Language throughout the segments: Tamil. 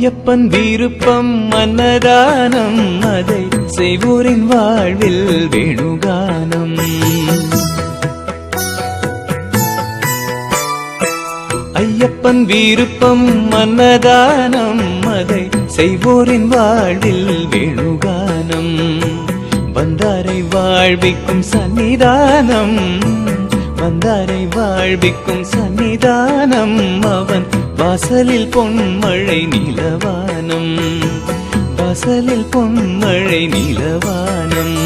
ஐயப்பன் விருப்பம் மன்னதானம் அதை செய்வோரின் வாழ்வில் வேணுகானம். ஐயப்பன் விருப்பம் மன்னதானம் அதை செய்வோரின் வாழ்வில் வேணுகானம். வந்தாரை வாழ்விக்கும் சன்னிதானம் வந்தாரை வாழ்விக்கும் சன்னிதானம் அவன் வாசலில் பொன்மழை நிலவானம். வாசலில் பொன்மழை நிலவானம்.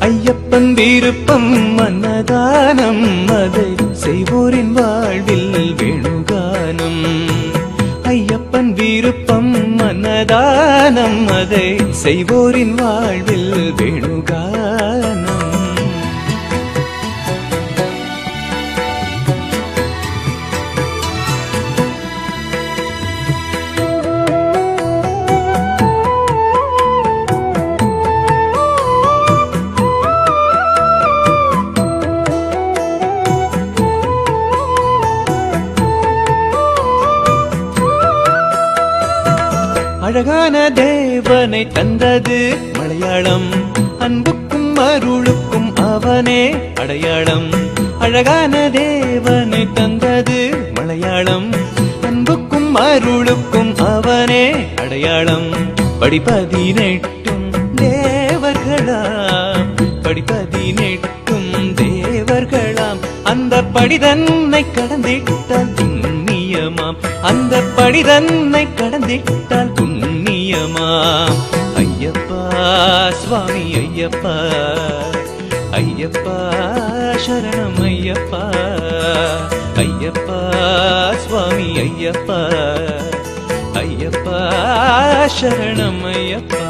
ஐயப்பன் விருப்பம் மன்னதானம் அதை செய்வோரின் வாழ்வில் வேணுகானம். ஐயப்பன் விருப்பம் மன்னதானம் அதை செய்வோரின் வாழ்வில் வேணுகானம். அழகான தேவனை தந்தது மலையாளம். அன்புக்கும் அருளுக்கும் அவனே அடையாளம். அழகான தேவனை தந்தது மலையாளம். அன்புக்கும் அருளுக்கும் அவனே அடையாளம். படிப்பதினெட்டும் தேவர்களாம். படிப்பதினெட்டும் தேவர்களாம். அந்த படிதன்னை கடந்திட்டால் புண்ணியமாம். அந்த படி தன்னை கடந்திட்டால் புண்ணியமாம். ஐயப்பா சுவாமி ஐயப்பா. ஐயப்பா சரணம் ஐயப்பா. ஐயப்பா சுவாமி ஐயப்பா. ஐயப்பா சரணம் ஐயப்பா.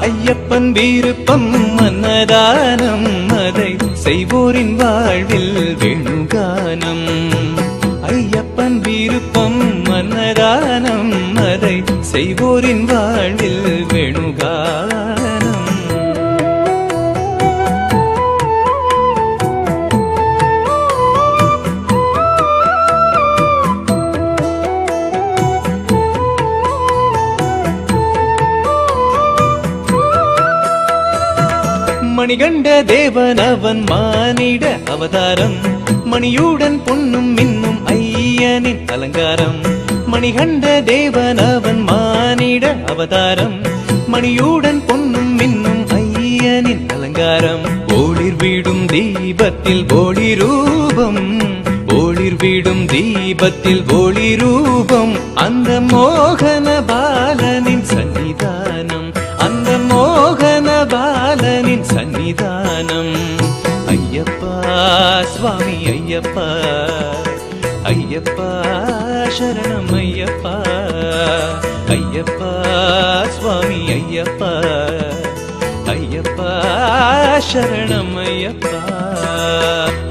ஐயப்பன் வீருப்பம் மன்னதானம் அதை செய்வோரின் வாழ்வில் வேணுகானம் அன்னதானம் அதை செய்வோரின் வாழ்வில் வேணுகானம். மணிகண்ட தேவன் அவன் மானிட அவதாரம். மணியுடன் பொன்னும் மின்னும் ஐயனின் அலங்காரம். மணிகண்ட தேவன் அவன் மானிட அவதாரம். மணியுடன் பொன்னும் மின்னும் ஐயனின் அலங்காரம். ஓளிர் வீடும் தீபத்தில் ஒளி ரூபம். ஒளிர் வீடும் தீபத்தில் ஒளி ரூபம். அந்த மோகன பாலனின் சன்னிதானம். அந்த மோகன பாலனின் சன்னிதானம். ஐயப்பா சுவாமி ஐயப்பா ஐயப்பா. சரணம் ஐயப்பா ஐயப்பா சுவாமி ஐயப்பா ஐயப்பா சரணம் ஐயப்பா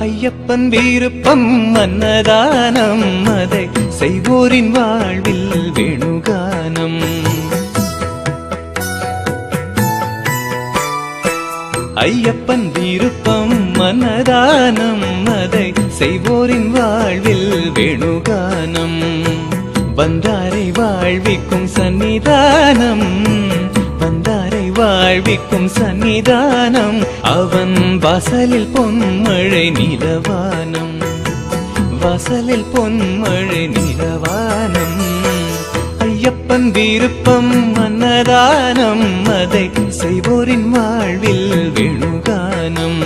ஐயப்பன் விருப்பம் மன்னதானம் அதை செய்வோரின் வாழ்வில் வேணுகானம் ஐயப்பன் விருப்பம் மன்னதானம் அதை செய்வோரின் வாழ்வில் வேணுகானம். வந்தாரை வாழ்விக்கும் சன்னிதானம் வந்தாரை வாழ்விக்கும் சன்னிதானம் அவன் வாசலில் பொன்மழை நிலவானம். வாசலில் பொன்மழை நிலவானம். விருப்பம் விருப்பம் அன்னதானம் அதை செய்வோரின் வாழ்வில் விழுகானம்.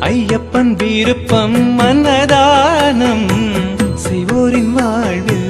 ஐயப்பன் விருப்பம் அன்னதானம் செய்வோரின் வாழ்வில்